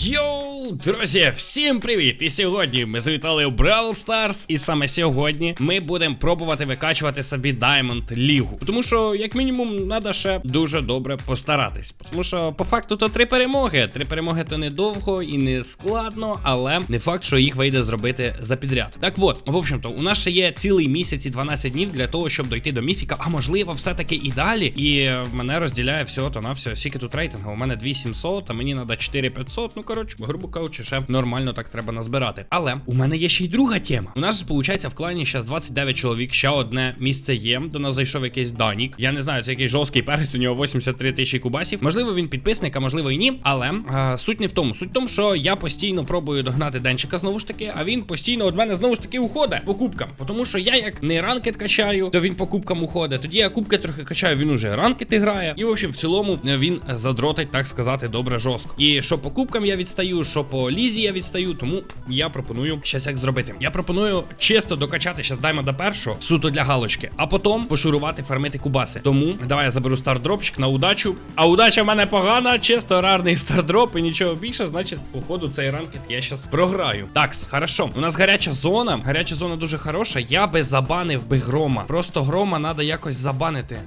Йоу, друзі, всім привіт! І сьогодні ми завітали у Brawl Stars, і саме сьогодні ми будемо пробувати викачувати собі Diamond Лігу. Тому що, як мінімум, треба ще дуже добре постаратись. Тому що, по факту, то три перемоги. Три перемоги то не довго і не складно, але не факт, що їх вийде зробити за підряд. Так от, в общем-то, у нас ще є цілий місяць і 12 днів для того, щоб дойти до міфіка, а можливо, все-таки і далі. І мене розділяє всього то на все. Скільки тут рейтингу? У мене 2700, а мені треба 4500. Ну коротше, грубо кажучи, ще нормально так треба назбирати. Але у мене є ще й друга тема. У нас виходить в клані зараз 29 чоловік. Ще одне місце є. До нас зайшов якийсь Данік. Я не знаю, це якийсь жорсткий перець. У нього 83 тисячі кубасів. Можливо, він підписник, а можливо і ні. Але а, суть не в тому. Суть в тому, що я постійно пробую догнати денчика знову ж таки, а він постійно від мене знову ж таки уходить по кубкам. Тому що я як не ранкет качаю, то він по кубкам уходить. Тоді я кубки трохи качаю, він уже ранкети грає. І в общем, в цілому е, він задротить, так сказати, добре жорстко. І що по кубкам я відстаю, що по лізі я відстаю, тому я пропоную щас як зробити. Я пропоную чисто докачати щас даймо до першого, суто для галочки, а потім пошурувати, фармити кубаси. Тому давай я заберу стардропчик на удачу. А удача в мене погана, чисто рарний стардроп і нічого більше, значить, походу, цей ранкет я щас програю. Такс, хорошо. У нас гаряча зона. Гаряча зона дуже хороша. Я би забанив би грома. Просто грома треба якось забанити.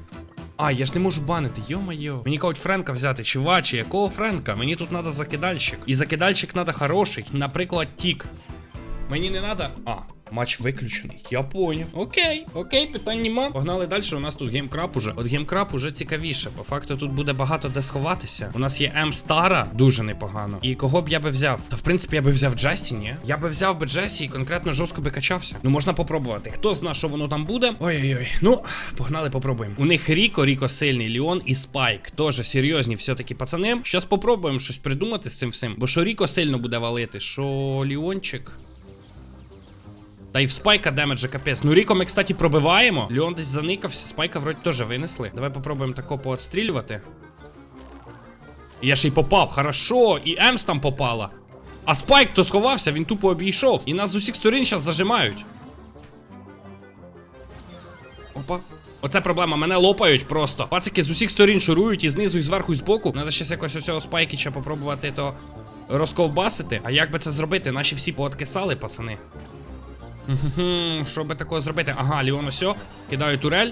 А, я ж не можу банити, йо-майо. Мені кажуть Френка взяти, чувачі, якого Френка? Мені тут треба закидальщик. І закидальщик треба хороший. Наприклад, тік. Мені не треба. А. Матч виключений. Я поняв. Окей, окей, питань нема. Погнали далі. У нас тут геймкрап уже. От геймкрап уже цікавіше. По факту тут буде багато де сховатися. У нас є М Стара, дуже непогано. І кого б я би взяв? Та в принципі я би взяв Джесі, ні? Я би взяв би Джесі і конкретно жорстко би качався. Ну можна попробувати. Хто зна, що воно там буде? Ой-ой-ой. Ну, погнали, попробуємо. У них Ріко, Ріко сильний, Ліон і Спайк. Тоже серйозні все-таки пацани. Щас попробуємо щось придумати з цим всім. Бо що Ріко сильно буде валити, що Ліончик. Та й в спайка демеджа капець. Ну Ріко ми, кстати, пробиваємо. Леон десь заникався, спайка вроді теж винесли. Давай попробуємо тако поотстрілювати. Я ще й попав, хорошо, і Емс там попала. А спайк то сховався, він тупо обійшов. І нас з усіх сторін зараз зажимають. Опа. Оце проблема, мене лопають просто. Пацики з усіх сторін шурують і знизу, і зверху, і збоку. Надо щас якось оцього спайкіча попробувати то розковбасити. А як би це зробити? Наші всі пооткисали, пацани. Що би такого зробити? Ага, Ліон осьо. Кидаю турель.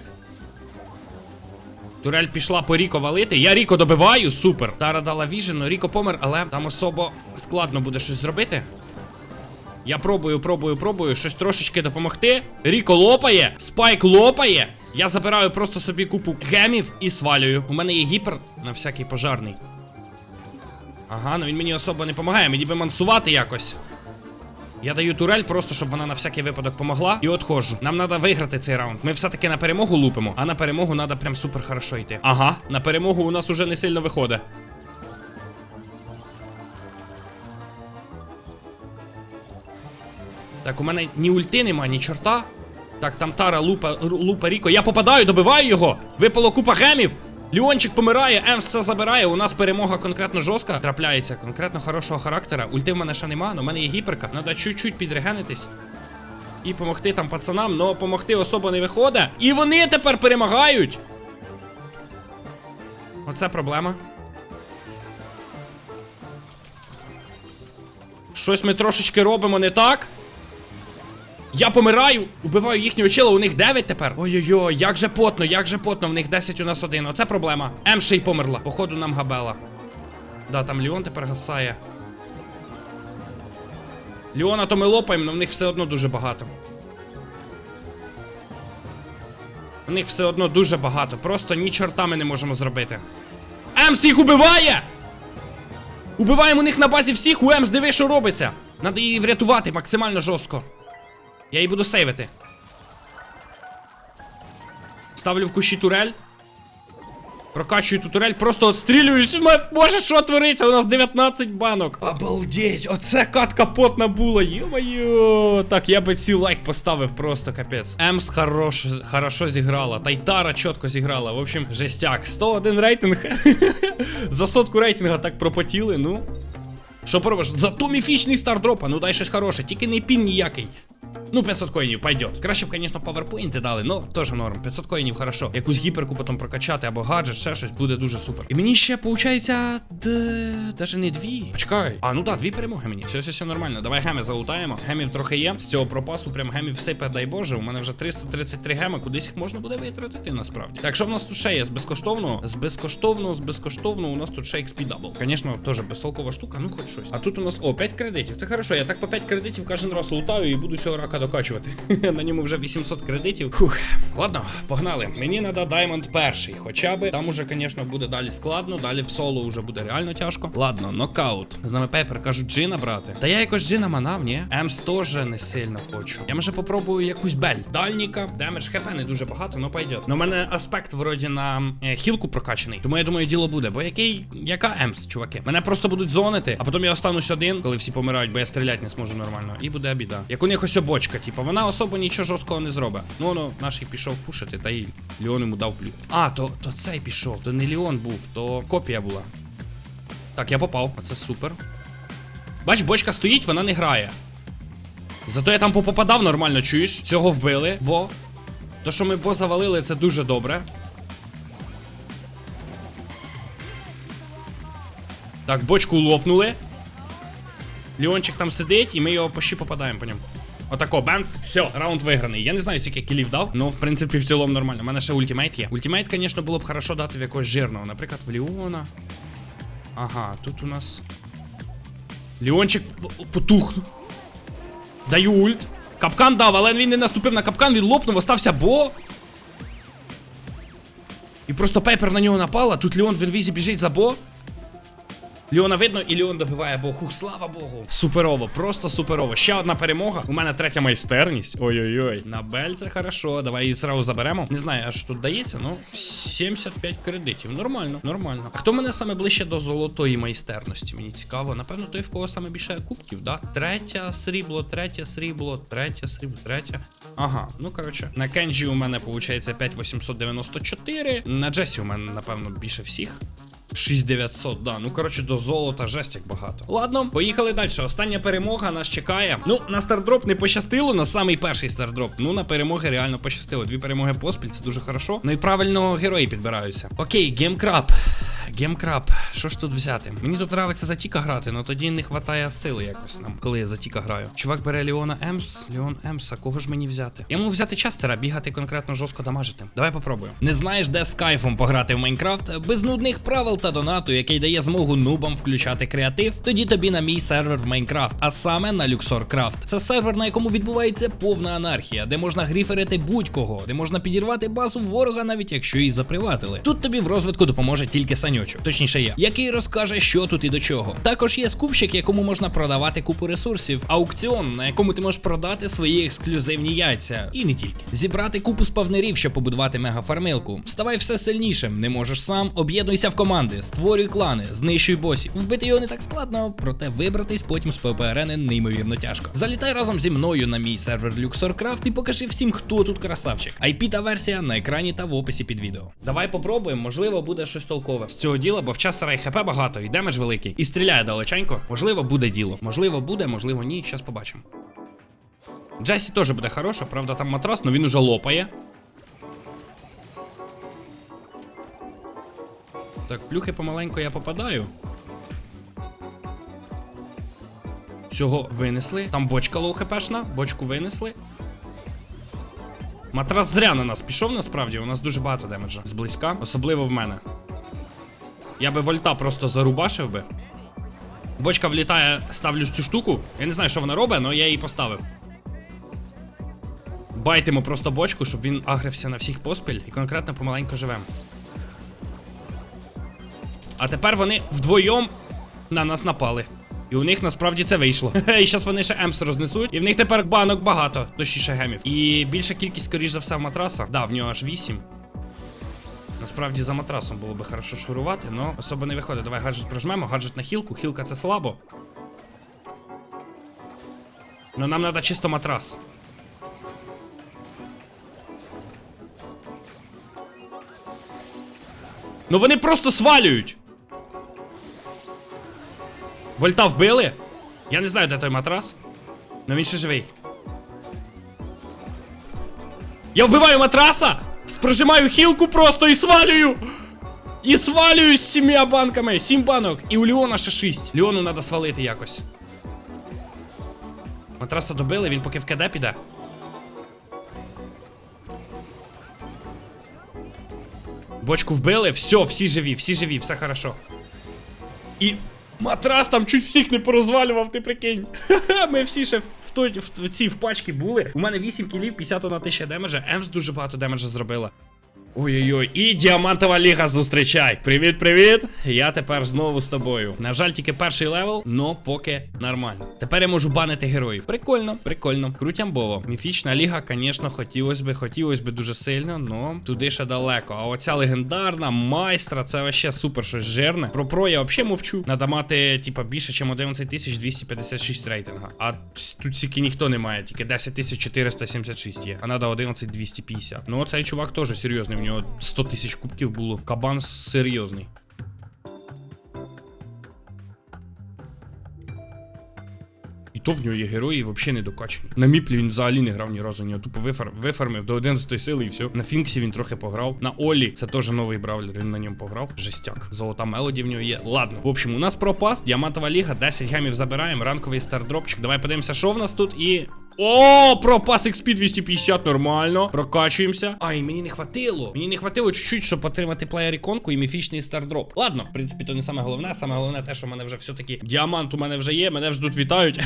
Турель пішла по Ріко валити. Я Ріко добиваю, супер. Тара дала віжен, Ріко помер, але там особо складно буде щось зробити. Я пробую, пробую, пробую, щось трошечки допомогти. Ріко лопає, спайк лопає. Я забираю просто собі купу гемів і свалюю. У мене є гіпер на всякий пожарний. Ага, ну він мені особо не допомагає, мені би мансувати якось. Я даю турель просто, щоб вона на всякий випадок помогла. І отходжу. Нам треба виграти цей раунд. Ми все-таки на перемогу лупимо, а на перемогу треба прям супер хорошо йти. Ага, на перемогу у нас уже не сильно виходить. Так, у мене ні ульти нема, ні чорта. Так, там Тара, лупа, лупа Ріко. Я попадаю, добиваю його. Випало купа гемів. Ліончик помирає, Емс все забирає. У нас перемога конкретно жорстка трапляється, конкретно хорошого характера. Ульти в мене ще нема, але в мене є гіперка. Треба чуть-чуть підрегенитись. І помогти там пацанам, но помогти особо не виходить. І вони тепер перемагають. Оце проблема. Щось ми трошечки робимо не так. Я помираю, убиваю їхнього чела, у них 9 тепер. Ой-ой-ой, як же потно, як же потно, в них 10 у нас один. Оце проблема. М ще й померла. Походу нам габела. Да, там Ліон тепер гасає. Ліона то ми лопаємо, але в них все одно дуже багато. У них все одно дуже багато. Просто ні чорта ми не можемо зробити. Емс їх убиває! Убиваємо у них на базі всіх, у Емс диви, що робиться. Надо її врятувати максимально жорстко. Я її буду сейвити. Ставлю в кущі турель. Прокачую ту турель, просто отстрілююсь. Боже, що твориться? У нас 19 банок. Обалдеть, оце катка потна була. Йо-моє. Так, я би ці лайк поставив просто капець. Емс хорош, хорошо зіграла. Тайтара чітко зіграла. В общем, жестяк. 101 рейтинг. За сотку рейтинга так пропотіли, ну. Що поробиш? Зато міфічний стардропа, ну дай щось хороше, тільки не пін ніякий. Ну, 500 коїнів, пойдет. Краще б, звісно, паверпоінти дали, но теж норм. 500 коїнів, хорошо. Якусь гіперку потім прокачати або гаджет, ще щось буде дуже супер. І мені ще, виходить, д... даже не дві. Почекай. А, ну так, дві перемоги мені. Все, все, все нормально. Давай геми залутаємо. Гемів трохи є. З цього пропасу прям гемів сипе, дай Боже. У мене вже 333 геми, кудись їх можна буде витратити насправді. Так, що в нас тут ще є з безкоштовного? З безкоштовного, з безкоштовного у нас тут ще XP Double. Звісно, теж безтолкова штука, ну хоч щось. А тут у нас, о, 5 кредитів. Це хорошо. Я так по 5 кредитів кожен раз лутаю і буду цього рака докачувати. На ньому вже 800 кредитів. Фух. Ладно, погнали. Мені треба Diamond перший. Хоча би там уже, звісно, буде далі складно, далі в соло вже буде реально тяжко. Ладно, нокаут. З нами Пепер кажуть джина брати. Та я якось джина манав, ні? Емс теж не сильно хочу. Я може попробую якусь бель. Дальніка, демедж хп не дуже багато, но пойдет. Но в мене аспект вроді на е, хілку прокачаний. Тому я думаю, діло буде. Бо який. Яка Емс, чуваки? Мене просто будуть зонити, а потім я останусь один, коли всі помирають, бо я стріляти не зможу нормально. І буде біда. Як у них ось бочка, типу, вона особо нічого жорсткого не зробить. Ну воно наш пішов пушити, та й Леон йому дав плю. А, то, то цей пішов, то не Леон був, то копія була. Так, я попав, оце супер. Бач, бочка стоїть, вона не грає. Зато я там попадав нормально, чуєш? Цього вбили, бо. То, що ми бо завалили, це дуже добре. Так, бочку лопнули. Леончик там сидить, і ми його почти попадаємо по ньому. Отако, бенц, все, раунд виграний. Я не знаю, скільки кілів дав, але в принципі в цілому нормально. У мене ще ультимейт є. Ультимейт, звісно, було б хорошо дати в якогось жирного. Наприклад, в Леона. Ага, тут у нас. Леончик п- потух. Даю ульт. Капкан дав, але він не наступив на капкан, він лопнув, остався бо. І просто пейпер на нього напала. Тут Леон в інвізі біжить за бо. Леона видно, і Леон добиває бо. Хух, слава Богу. Суперово, просто суперово. Ще одна перемога. У мене третя майстерність. Ой-ой-ой. На бель це хорошо. Давай її зразу заберемо. Не знаю, аж тут дається, ну 75 кредитів. Нормально, нормально. А хто мене саме ближче до золотої майстерності? Мені цікаво. Напевно, той, в кого саме більше кубків, да? Третя срібло, третє срібло, третє срібло, третє. Ага, ну коротше. На Кенджі у мене виходить 5894. На Джесі у мене, напевно, більше всіх. 6900, да. Ну коротше, до золота жесть як багато. Ладно, поїхали далі. Остання перемога нас чекає. Ну, на стардроп не пощастило, на самий перший стардроп. Ну, на перемоги реально пощастило. Дві перемоги поспіль, це дуже хорошо. Ну і правильно герої підбираються. Окей, геймкраб. Геймкраб, що ж тут взяти? Мені тут подобається за Тіка грати, але тоді не вистачає сили якось нам, коли я за Тіка граю. Чувак бере Леона Емс, Леон Емс, а кого ж мені взяти? Я можу взяти частера, бігати конкретно жорстко дамажити. Давай попробуємо. Не знаєш, де з кайфом пограти в Майнкрафт? Без нудних правил та донату, який дає змогу нубам включати креатив, тоді тобі на мій сервер в Майнкрафт, а саме на LuxorCraft. Це сервер, на якому відбувається повна анархія, де можна гріферити будь-кого, де можна підірвати базу ворога, навіть якщо її заприватили. Тут тобі в розвитку допоможе тільки санючок, точніше я, який розкаже, що тут і до чого. Також є скупщик, якому можна продавати купу ресурсів, аукціон, на якому ти можеш продати свої ексклюзивні яйця, і не тільки. Зібрати купу спавнерів, щоб побудувати мегафармилку. Ставай все сильнішим, не можеш сам, об'єднуйся в команди, створюй клани, знищуй босів. Вбити його не так складно, проте вибратись потім з ППРН неймовірно тяжко. Залітай разом зі мною на мій сервер LuxorCraft і покажи всім, хто тут красавчик. IP та версія на екрані та в описі під відео. Давай попробуємо, можливо, буде щось толкове. Діла, бо в частера і хп багато, і демедж великий, і стріляє далеченько. Можливо, буде діло. Можливо, буде, можливо, ні. Щас побачимо. Джесі теж буде хороша, правда, там матрас, але він уже лопає. Так, плюхи помаленьку я попадаю. Цього винесли. Там бочка лоу хпшна, бочку винесли. Матрас зря на нас пішов насправді, у нас дуже багато демеджа. Зблизька, особливо в мене. Я би вольта просто зарубашив би. Бочка влітає, ставлю цю штуку. Я не знаю, що вона робить, але я її поставив. Байтимо просто бочку, щоб він агрився на всіх поспіль і конкретно помаленько живем. А тепер вони вдвоєм на нас напали. І у них насправді це вийшло. І зараз вони ще емс рознесуть. І в них тепер банок багато, точніше гемів. І більша кількість, скоріш за все, в матраса. Да, в нього аж 8. Насправді за матрасом було би хорошо шурувати, але особо не виходить. Давай гаджет прожмемо, гаджет на хілку. Хілка це слабо. Ну нам треба чисто матрас. Ну вони просто свалюють. Вольта вбили? Я не знаю, де той матрас. Ну він ще живий. Я вбиваю матраса! Прожимаю хілку просто і свалюю! І свалюю з сім'я банками! Сім банок! І у Леона ще шість. Леону треба свалити якось. Матраса добили, він поки в КД піде. Бочку вбили, все, всі живі, всі живі, все хорошо. І матрас там чуть всіх не порозвалював, ти прикинь. Ми всі ще в, в, той, в, в цій в пачці були. У мене 8 кілів, 50 на 1000 демеджа. Емс дуже багато демеджа зробила. Ой-ой-ой, і діамантова ліга зустрічай. Привіт, привіт! Я тепер знову з тобою. На жаль, тільки перший левел, но поки нормально. Тепер я можу банити героїв. Прикольно, прикольно. Крутямбово. Міфічна ліга, звісно, хотілось би, хотілось би дуже сильно, но туди ще далеко. А оця легендарна майстра, це вообще супер щось жирне. Про про я взагалі мовчу. Надо мати, типа, більше, ніж 11256 рейтинга. А тут стільки ніхто не має, тільки 10476 є. А надо 11250. Ну, цей чувак теж серйозний. В нього 100 тисяч кубків було. Кабан серйозний. І то в нього є герої взагалі не докачані. На міплі він взагалі не грав ні разу, ні тупо вифар... вифармив до 11 сили і все. На Фінксі він трохи пограв. На Олі це теж новий бравлер, він на ньому пограв. Жестяк. Золота мелоді в нього є. Ладно. В общем, у нас пропас, діамантова ліга, 10 гемів забираємо, ранковий стардропчик. Давай подивимося, що в нас тут і. О, пропас XP 250, нормально. Прокачуємося. Ай, мені не хватило. Мені не хватило чуть-чуть, щоб отримати плеєр іконку і міфічний стардроп. Ладно, в принципі, то не саме головне. Саме головне те, що в мене вже все-таки діамант у мене вже є, мене вже тут вітають.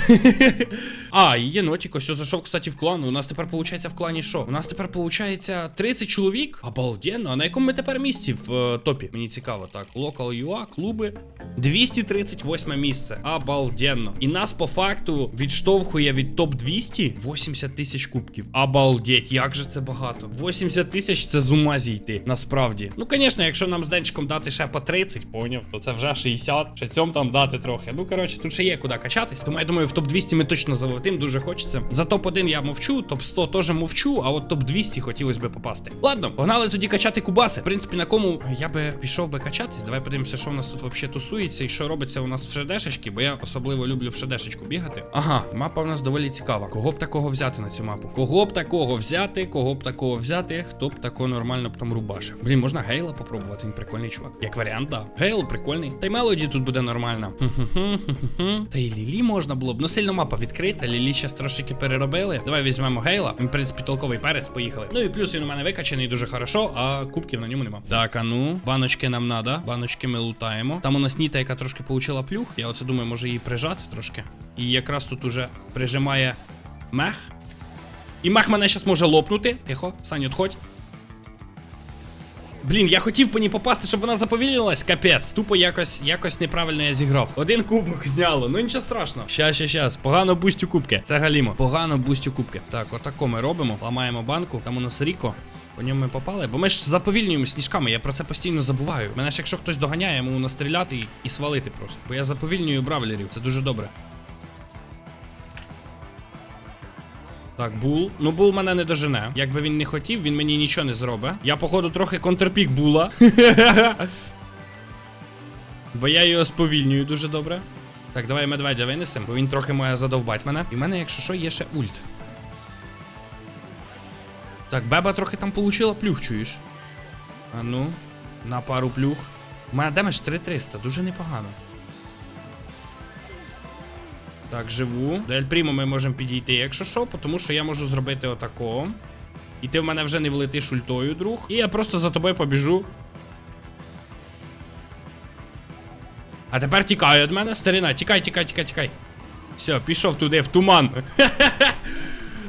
а, і єнотік ось зайшов, кстати, в клан. У нас тепер виходить в клані що? У нас тепер виходить 30 чоловік. Обалденно. А на якому ми тепер місці в е, топі? Мені цікаво, так. Local UA, клуби. 238 місце. Обалденно. І нас по факту відштовхує від топ 200 80 тисяч кубків. Обалдеть, як же це багато. 80 тисяч це з ума зійти, насправді. Ну, звісно, якщо нам з денчиком дати ще по 30, поняв, то це вже 60. Ще цьому там дати трохи. Ну, коротше, тут ще є куди качатись. Тому я думаю, в топ 200 ми точно залетим, дуже хочеться. За топ 1 я мовчу, топ 100 теж мовчу, а от топ 200 хотілося би попасти. Ладно, погнали тоді качати кубаси. В принципі, на кому я би пішов би качатись. Давай подивимося, що в нас тут взагалі тусується і що робиться у нас в шедешечки, бо я особливо люблю в шедешечку бігати. Ага, мапа в нас доволі цікава. Кого б такого взяти на цю мапу? Кого б такого взяти, кого б такого взяти, хто б такого нормально б там рубашив. Блін, можна Гейла попробувати, він прикольний чувак. Як варіант, да. Гейл прикольний. Та й мелоді тут буде нормально. Та й Лілі можна було б. Ну сильно мапа відкрита. Лілі ще трошки переробили. Давай візьмемо Гейла. Він, в принципі, толковий перець, поїхали. Ну і плюс він у мене викачаний дуже хорошо, а кубків на ньому нема. Так, а ну, баночки нам надо. Баночки ми лутаємо. Там у нас Ніта, яка трошки получила плюх. Я оце думаю, може її прижати трошки. І якраз тут уже прижимає мех. І мех мене зараз може лопнути. Тихо, Саню, отходь. Блін, я хотів по ній попасти, щоб вона заповільнилась, капець. Тупо якось якось неправильно я зіграв. Один кубок зняло, ну нічого страшного. Щас, щас, щас. Погано бустю кубки. Це галімо. Погано бустю кубки. Так, отако ми робимо. Ламаємо банку. Там у нас Ріко. По ньому ми попали, бо ми ж заповільнюємо сніжками, я про це постійно забуваю. Мене ж якщо хтось доганяє, йому настріляти і, і свалити просто. Бо я заповільнюю бравлерів, це дуже добре. Так, бул. Ну, бул мене не дожене. Якби він не хотів, він мені нічого не зробить. Я, походу, трохи контрпік була. Бо я його сповільнюю дуже добре. Так, давай медведя винесемо, бо він трохи має задовбати мене. І в мене, якщо що, є ще ульт. Так, беба трохи там получила плюх, чуєш? А ну, на пару плюх. У мене демедж 3300, дуже непогано. Так, живу. До Ельпрімо ми можемо підійти, якщо що, тому що я можу зробити отако. І ти в мене вже не влетиш ультою, друг. І я просто за тобою побіжу. А тепер тікай від мене, старина. Тікай, тікай, тікай, тікай. Все, пішов туди, в туман.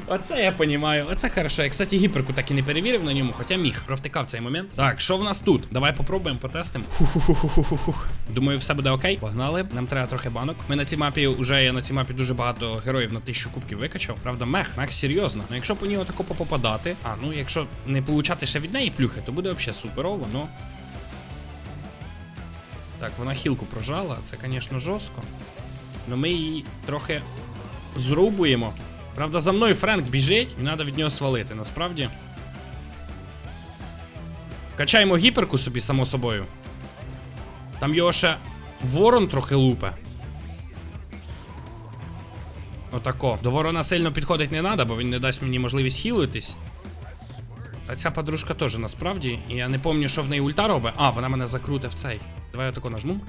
Оце я понімаю, оце хорошо. Я, кстати, гіперку так і не перевірив на ньому, хоча міг. Провтикав цей момент. Так, що в нас тут? Давай попробуємо, потестимо. Думаю, все буде окей. Погнали. Нам треба трохи банок. Ми на цій мапі вже я на цій мапі дуже багато героїв на тисячу кубків викачав. Правда, мех, мех серйозно. Ну якщо по нього тако попадати, а ну якщо не получати ще від неї плюхи, то буде взагалі суперово, ну. Так, вона хілку прожала, це, звісно, жорстко. Ну ми її трохи зрубуємо. Правда, за мною Френк біжить, і треба від нього свалити, насправді. Качаємо гіперку собі, само собою. Там його ще ворон трохи лупе. Отако. До ворона сильно підходить не треба, бо він не дасть мені можливість хілитись. А ця подружка теж насправді. І я не пам'ятаю, що в неї ульта робить. А, вона мене закруте в цей. Давай я тако нажму.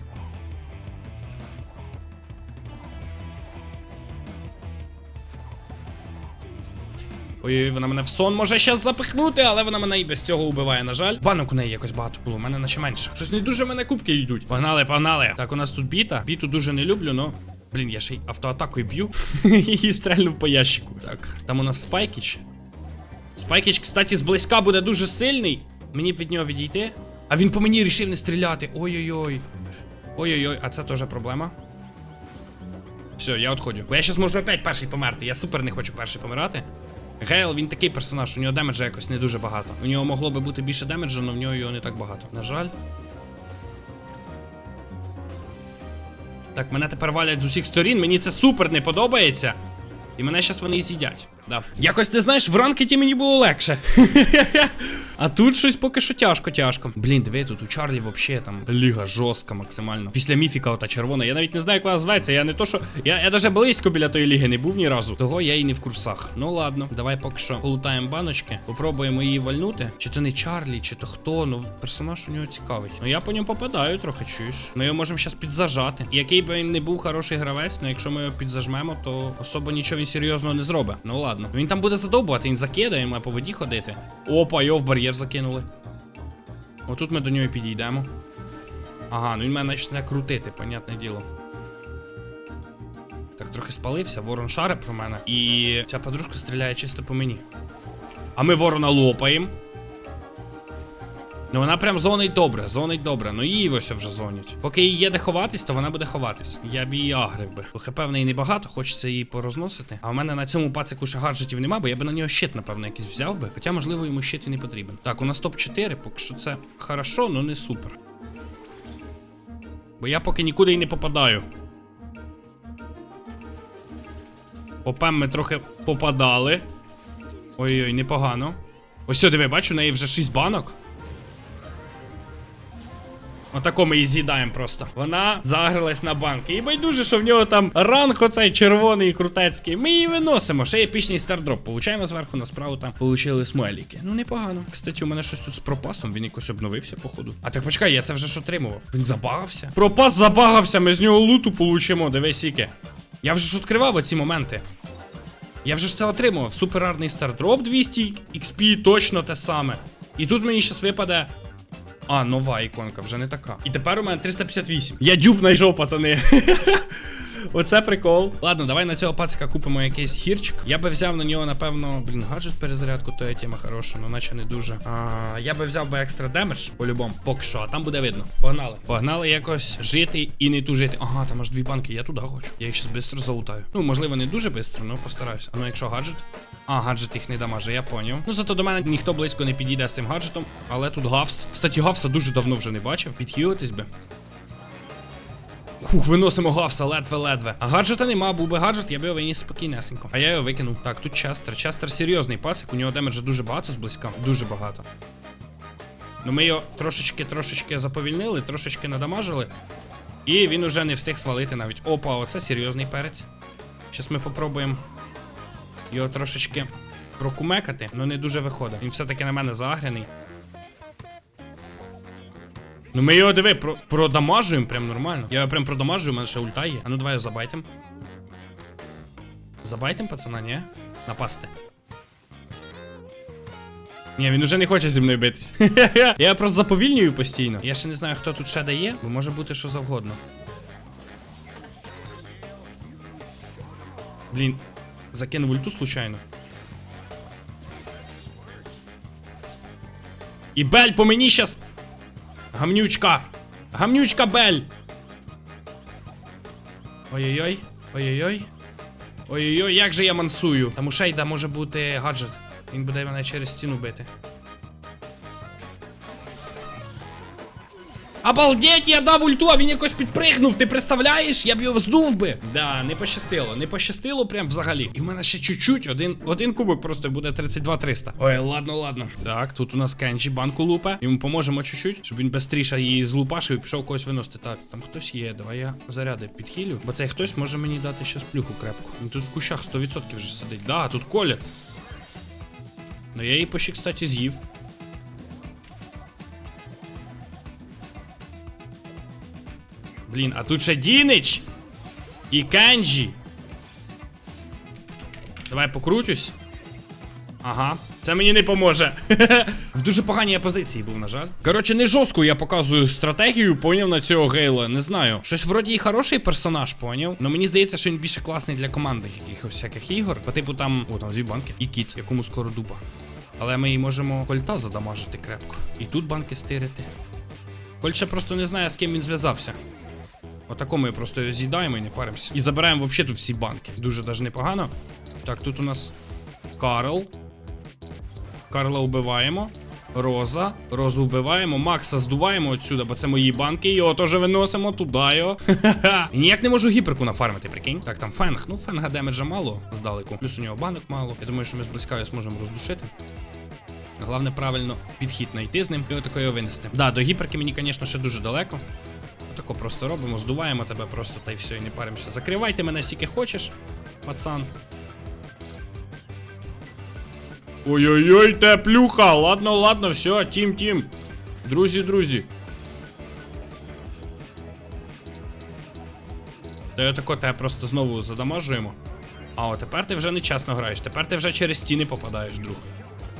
Ой, вона мене в сон може щас запихнути, але вона мене і без цього убиває, на жаль. Банок у неї якось багато було, у мене наче менше. Щось не дуже в мене кубки йдуть. Погнали, погнали. Так, у нас тут біта. Біту дуже не люблю, но. Блін, я ще й автоатакою б'ю. І стрельнув по ящику. Так, там у нас спайкіч. Спайкіч, кстати, зблизька буде дуже сильний. Мені б від нього відійти. А він по мені рішив не стріляти. Ой-ой-ой. Ой-ой-ой, а це теж проблема. Все, я відходжу. Бо я зараз можу опять перший померти. Я супер не хочу перший помирати. Гейл, він такий персонаж, у нього демеджа якось не дуже багато. У нього могло би бути більше демеджа, але в нього його не так багато. На жаль. Так, мене тепер валять з усіх сторін, мені це супер не подобається. І мене зараз вони і з'їдять. Да. Якось ти знаєш, в ранкеті мені було легше. А тут щось поки що тяжко, тяжко. Блін, диви, тут у Чарлі вообще там ліга жорстка максимально. Після міфіка ота червона. Я навіть не знаю, як вона зветься. Я не то, що. Я, я даже близько біля тої ліги не був ні разу. Того я і не в курсах. Ну ладно, давай поки що полутаємо баночки. Попробуємо її вальнути. Чи то не Чарлі, чи то хто. Ну, персонаж у нього цікавий. Ну я по ньому попадаю трохи, чуєш. Ми його можемо зараз підзажати. Який би він не був хороший гравець, ну якщо ми його підзажмемо, то особо нічого він серйозного не зробить. Ну ладно. Він там буде задовбувати, він закидає, має по воді ходити. Опа, його в бар'єр закинули. Отут ми до нього підійдемо. Ага, ну він мене почне крутити, понятне діло. Так, трохи спалився, ворон шаре про мене. І ця подружка стріляє чисто по мені. А ми ворона лопаємо. Ну вона прям зонить добре, зонить добре. Ну її ось вже зонять. Поки їй є де ховатись, то вона буде ховатись. Я б її агрив би. Хп в неї небагато, хочеться її порозносити. А в мене на цьому пацику ще гаджетів нема, бо я би на нього щит, напевно, якийсь взяв би. Хоча, можливо, йому щит і не потрібен. Так, у нас топ-4, поки що це хорошо, але не супер. Бо я поки нікуди й не попадаю. Попем ми трохи попадали. Ой-ой, непогано. Ось диви, бачу, у неї вже 6 банок. Отако ми її з'їдаємо просто. Вона загрилась на банки. І байдуже, що в нього там ранг оцей червоний і крутецький. Ми її виносимо. Ще епічний стардроп. Получаємо зверху на справу там. Получили смайліки. Ну непогано. Кстати, у мене щось тут з пропасом. Він якось обновився, походу. А так почекай, я це вже ж отримував. Він забагався. Пропас забагався, ми з нього луту получимо. Дивись, сіки. Я вже ж відкривав оці моменти. Я вже ж це отримував. Суперарний стардроп 200 XP, точно те саме. І тут мені щас випаде. А, нова іконка, вже не така. І тепер у мене 358. Я дюб знайшов, пацани. Оце прикол. Ладно, давай на цього пацика купимо якийсь хірчик. Я би взяв на нього, напевно, блін, гаджет перезарядку, то є тема хороша, ну наче не дуже. А, я би взяв би екстра демедж, по-любому, поки що, а там буде видно. Погнали. Погнали якось жити і не тужити. Ага, там аж дві банки, я туди хочу. Я їх щас швидко залутаю. Ну, можливо, не дуже швидко, але постараюсь. А ну якщо гаджет. А, гаджет їх не дамаже, я поняв. Ну зато до мене ніхто близько не підійде з цим гаджетом. Але тут гавс. Кстати, гавса дуже давно вже не бачив. Підхилитись би. Хух, виносимо гавса, ледве-ледве. А гаджета нема, був би гаджет, я б його виніс спокійнесенько. А я його викинув. Так, тут Честер. Честер серйозний пацик, у нього демеджа дуже багато зблизька. Дуже багато. Ну ми його трошечки-трошечки заповільнили, трошечки надамажили. І він уже не встиг свалити навіть. Опа, оце серйозний перець. Зараз ми попробуємо його трошечки прокумекати, але не дуже виходить. Він все-таки на мене загряний. Ну ми його диви, про продамажуємо прям нормально. Я його прям продамажую, у мене ще ульта є. А ну давай його забайтим. Забайтим, пацана, ні? Напасти. Ні, він уже не хоче зі мною битись. Я просто заповільнюю постійно. Я ще не знаю, хто тут ще дає, бо може бути що завгодно. Блін, закинув ульту случайно. І Бель по мені щас. Гамнючка! Гамнючка Бель! Ой-ой-ой, ой-ой-ой. Ой-ой-ой, як же я мансую. Там у Шейда може бути гаджет. Він буде мене через стіну бити. Обалдеть, я дав ульту, а він якось підпригнув. Ти представляєш? Я б його здув би. Да, не пощастило, не пощастило прям взагалі. І в мене ще чуть-чуть, один, один кубок просто буде 32-300. Ой, ладно, ладно. Так, тут у нас Кенджі банку лупе. Йому поможемо чуть-чуть, щоб він бистріше її злупашив і пішов когось виносити. Так, там хтось є. Давай я заряди підхилю. Бо цей хтось може мені дати щас плюху крепку. Він тут в кущах 100% вже сидить. Да, тут колять. Ну я її почти, кстати, з'їв. Блін, а тут ще Дінич і Кенджі. Давай покрутюсь. Ага, це мені не поможе. В дуже поганій позиції був, на жаль. Коротше, не жорстко я показую стратегію, поняв на цього Гейла. Не знаю. Щось вроді і хороший персонаж, поняв. Но мені здається, що він більше класний для команди якихось всяких ігор. По типу там. О, там дві банки. І кіт, якому скоро дуба. Але ми і можемо кольта задамажити крепко. І тут банки стирити. Коль ще просто не знає, з ким він зв'язався. Отако ми просто його з'їдаємо і не паримося. І забираємо взагалі тут всі банки. Дуже даже непогано. Так, тут у нас Карл. Карла вбиваємо. Роза. Розу вбиваємо. Макса здуваємо отсюди, бо це мої банки. Його теж виносимо туди його. Ніяк не можу гіперку нафармити, прикинь. Так, там фенг. Ну, фенга демеджа мало здалеку. Плюс у нього банок мало. Я думаю, що ми зблизька його зможемо роздушити. Головне правильно підхід знайти з ним і отако його винести. Да, до гіперки мені, звісно, ще дуже далеко. Отако просто робимо, здуваємо тебе просто та й все, і не паримося. Закривайте мене скільки хочеш, пацан. Ой-ой-ой, теплюха! Ладно, ладно, все, тім, тім. Друзі, друзі. Та я тако тебе просто знову задамажуємо. А от тепер ти вже не чесно граєш, тепер ти вже через стіни попадаєш, друг.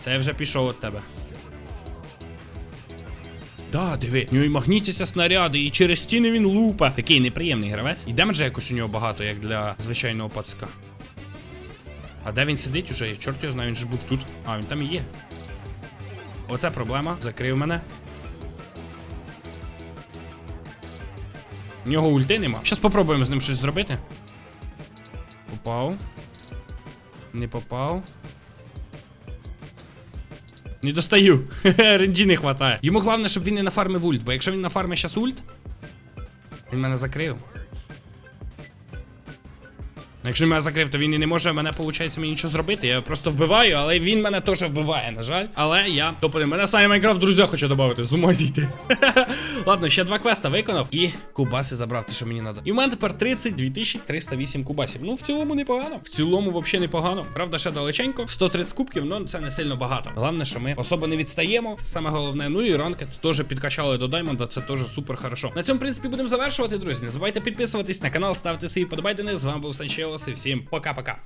Це я вже пішов від тебе. Да, диви, в нього і магнітяться снаряди, і через стіни він лупа. Такий неприємний гравець. І демеджа якось у нього багато, як для звичайного пацка. А де він сидить уже? Чорт його знаю, він же був тут. А, він там і є. Оце проблема. Закрив мене. В нього ульти нема. Щас попробуємо з ним щось зробити. Попав. Не попав. Не достаю. Ренджі не хватає. Йому головне, щоб він не нафармив ульт, бо якщо він нафармить зараз ульт, він мене закрив. Ну, Якщо він мене закрив, то він і не може мене, виходить, мені нічого зробити. Я просто вбиваю, але він мене теж вбиває, на жаль. Але я топ-1. Мене саме Майнкрафт друзі хочу додати, з ума зійти. Ладно, ще два квеста виконав і кубаси забрав, те, що мені треба. І в мене тепер 32 308 кубасів. Ну, в цілому непогано. В цілому, взагалі непогано. Правда, ще далеченько. 130 кубків, ну це не сильно багато. Головне, що ми особо не відстаємо. Це саме головне. Ну і ранкет теж підкачали до Даймонда. Це теж супер хорошо. На цьому, в принципі, будемо завершувати, друзі. Не забувайте підписуватись на канал, ставити свої подобайдени. З вами був Санчеос і всім пока-пока.